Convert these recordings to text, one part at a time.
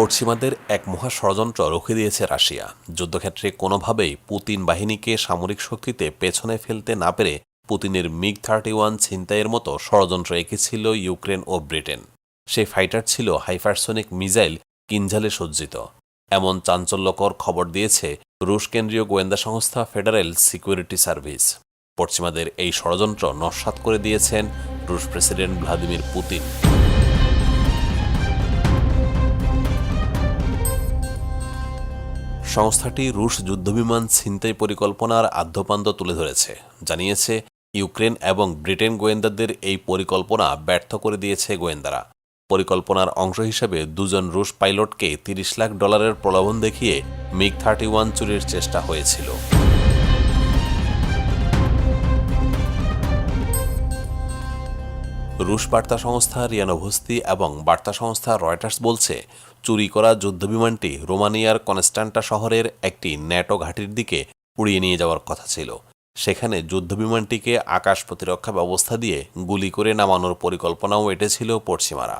পশ্চিমাদের এক মহা ষড়যন্ত্র রুখে দিয়েছে রাশিয়া। যুদ্ধক্ষেত্রে কোনোভাবেই পুতিন বাহিনীকে সামরিক শক্তিতে পেছনে ফেলতে না পেরে পুতিনের মিগ থার্টি ওয়ান ছিনতাইয়ের মতো ষড়যন্ত্র এঁকেছিল ইউক্রেন ও ব্রিটেন। সেই ফাইটার ছিল হাইপারসোনিক মিজাইল কিনঝালে সজ্জিত। এমন চাঞ্চল্যকর খবর দিয়েছে রুশ কেন্দ্রীয় গোয়েন্দা সংস্থা ফেডারেল সিকিউরিটি সার্ভিস। পশ্চিমাদের এই ষড়যন্ত্র নস্যাৎ করে দিয়েছেন রুশ প্রেসিডেন্ট ভ্লাদিমির পুতিন। সংস্থাটি রুশ যুদ্ধবিমান ছিনতাই পরিকল্পনার আদ্যপান্ত তুলে ধরেছে। জানিয়েছে, ইউক্রেন এবং ব্রিটেন গোয়েন্দাদের এই পরিকল্পনা ব্যর্থ করে দিয়েছে গোয়েন্দারা। পরিকল্পনার অংশ হিসেবে দুজন রুশ পাইলটকে তিরিশ লাখ ডলারের প্রলোভন দেখিয়ে মিগ থার্টি ওয়ান চুরির চেষ্টা হয়েছিল। রুশ বার্তা সংস্থা রিয়ানোভস্তি এবং বার্তা সংস্থা রয়টার্স বলছে চুরি করা যুদ্ধবিমানটি রোমানিয়ার কনস্ট্যান্টা শহরের একটি ন্যাটো ঘাঁটির দিকে উড়িয়ে নিয়ে যাওয়ার কথা ছিল। সেখানে যুদ্ধবিমানটিকে আকাশ প্রতিরক্ষা ব্যবস্থা দিয়ে গুলি করে নামানোর পরিকল্পনাও এটেছিল পশ্চিমারা।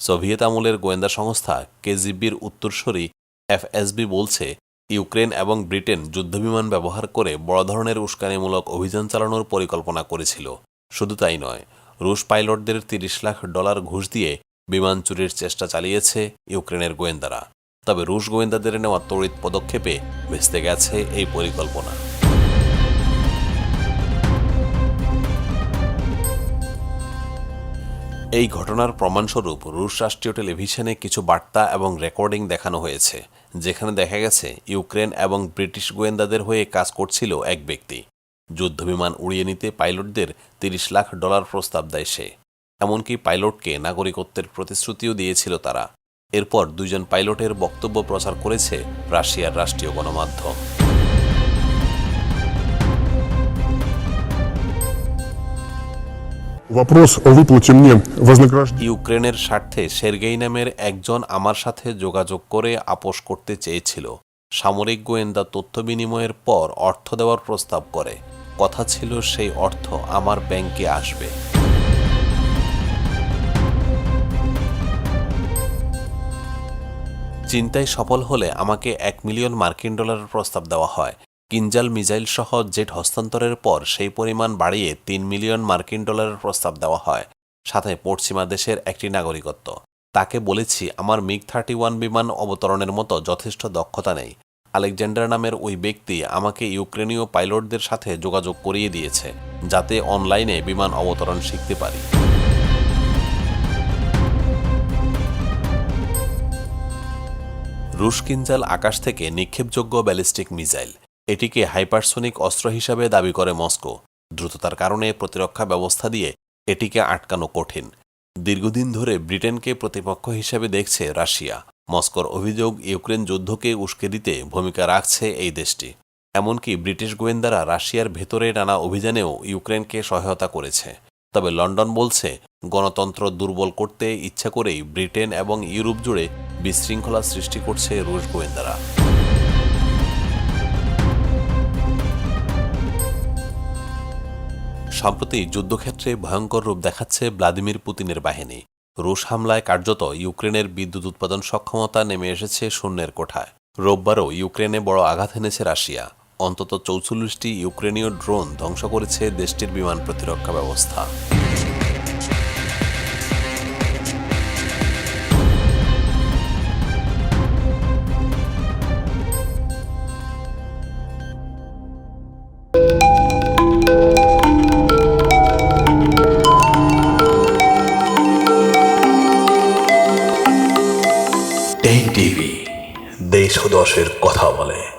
সোভিয়েত আমলের গোয়েন্দা সংস্থা কেজিবির উত্তরসূরি এফএসবি বলছে, ইউক্রেন এবং ব্রিটেন যুদ্ধবিমান ব্যবহার করে বড় ধরনের উস্কানিমূলক অভিযান চালানোর পরিকল্পনা করেছিল। শুধু তাই নয়, রুশ পাইলটদের তিরিশ লাখ ডলার ঘুষ দিয়ে বিমান চুরির চেষ্টা চালিয়েছে ইউক্রেনের গোয়েন্দারা। তবে রুশ গোয়েন্দাদের নেওয়া তড়িৎ পদক্ষেপে ভেস্তে গেছে এই পরিকল্পনা। এই ঘটনার প্রমাণস্বরূপ রুশ রাষ্ট্রীয় টেলিভিশনে কিছু বার্তা এবং রেকর্ডিং দেখানো হয়েছে, যেখানে দেখা গেছে ইউক্রেন এবং ব্রিটিশ গোয়েন্দাদের হয়ে কাজ করছিল এক ব্যক্তি। যুদ্ধবিমান উড়িয়ে নিতে পাইলটদের তিরিশ লাখ ডলার প্রস্তাব দেয় সে। এমনকি পাইলটকে নাগরিকত্বের প্রতিশ্রুতিও দিয়েছিল তারা। এরপর দুজন পাইলটের বক্তব্য প্রচার করেছে রাশিয়ার রাষ্ট্রীয় গণমাধ্যম। ইউক্রেনের স্বার্থে সের্গেই নামের একজন আমার সাথে যোগাযোগ করে আপোষ করতে চেয়েছিল। সামরিক গোয়েন্দা তথ্য বিনিময়ের পর অর্থ দেওয়ার প্রস্তাব করে। কথা ছিল সেই অর্থ আমার ব্যাংকে আসবে। চিন্তায় সফল হলে আমাকে এক মিলিয়ন মার্কিন ডলারের প্রস্তাব দেওয়া হয়। কিঞ্জাল মিসাইল সহ জেট হস্তান্তরের পর সেই পরিমাণ বাড়িয়ে তিন মিলিয়ন মার্কিন ডলারের প্রস্তাব দেওয়া হয়। সাথে পশ্চিমা দেশের একটি নাগরিকত্ব। তাকে বলেছি, আমার মিগ থার্টি ওয়ান বিমান অবতরণের মতো যথেষ্ট দক্ষতা নেই। আলেকজান্ডার নামের ওই ব্যক্তি আমাকে ইউক্রেনীয় পাইলটদের সাথে যোগাযোগ করিয়ে দিয়েছে, যাতে অনলাইনে বিমান অবতরণ শিখতে পারি। রুশ কিনজাল আকাশ থেকে নিক্ষেপযোগ্য ব্যালিস্টিক মিসাইল। এটিকে হাইপারসোনিক অস্ত্র হিসাবে দাবি করে মস্কো। দ্রুততার কারণে প্রতিরক্ষা ব্যবস্থা দিয়ে এটিকে আটকানো কঠিন। দীর্ঘদিন ধরে ব্রিটেনকে প্রতিপক্ষ হিসেবে দেখছে রাশিয়া। মস্কোর অভিযোগ, ইউক্রেন যুদ্ধকে উস্কে দিতে ভূমিকা রাখছে এই দেশটি। এমনকি ব্রিটিশ গোয়েন্দারা রাশিয়ার ভেতরে নানা অভিযানেও ইউক্রেনকে সহায়তা করেছে। তবে লন্ডন বলছে গণতন্ত্র দুর্বল করতে ইচ্ছা করেই ব্রিটেন এবং ইউরোপ জুড়ে বিশৃঙ্খলা সৃষ্টি করছে রুশ গোয়েন্দারা। সম্প্রতি যুদ্ধক্ষেত্রে ভয়ঙ্কর রূপ দেখাচ্ছে ভ্লাদিমির পুতিনের বাহিনী। রুশ হামলায় কার্যত ইউক্রেনের বিদ্যুৎ উৎপাদন সক্ষমতা নেমে এসেছে শূন্যের কোঠায়। রোববারও ইউক্রেনে বড় আঘাত এনেছে রাশিয়া। অন্তত চৌচল্লিশটি ইউক্রেনীয় ড্রোন ধ্বংস করেছে দেশটির বিমান প্রতিরক্ষা ব্যবস্থা। দেশ দশের কথা বলে।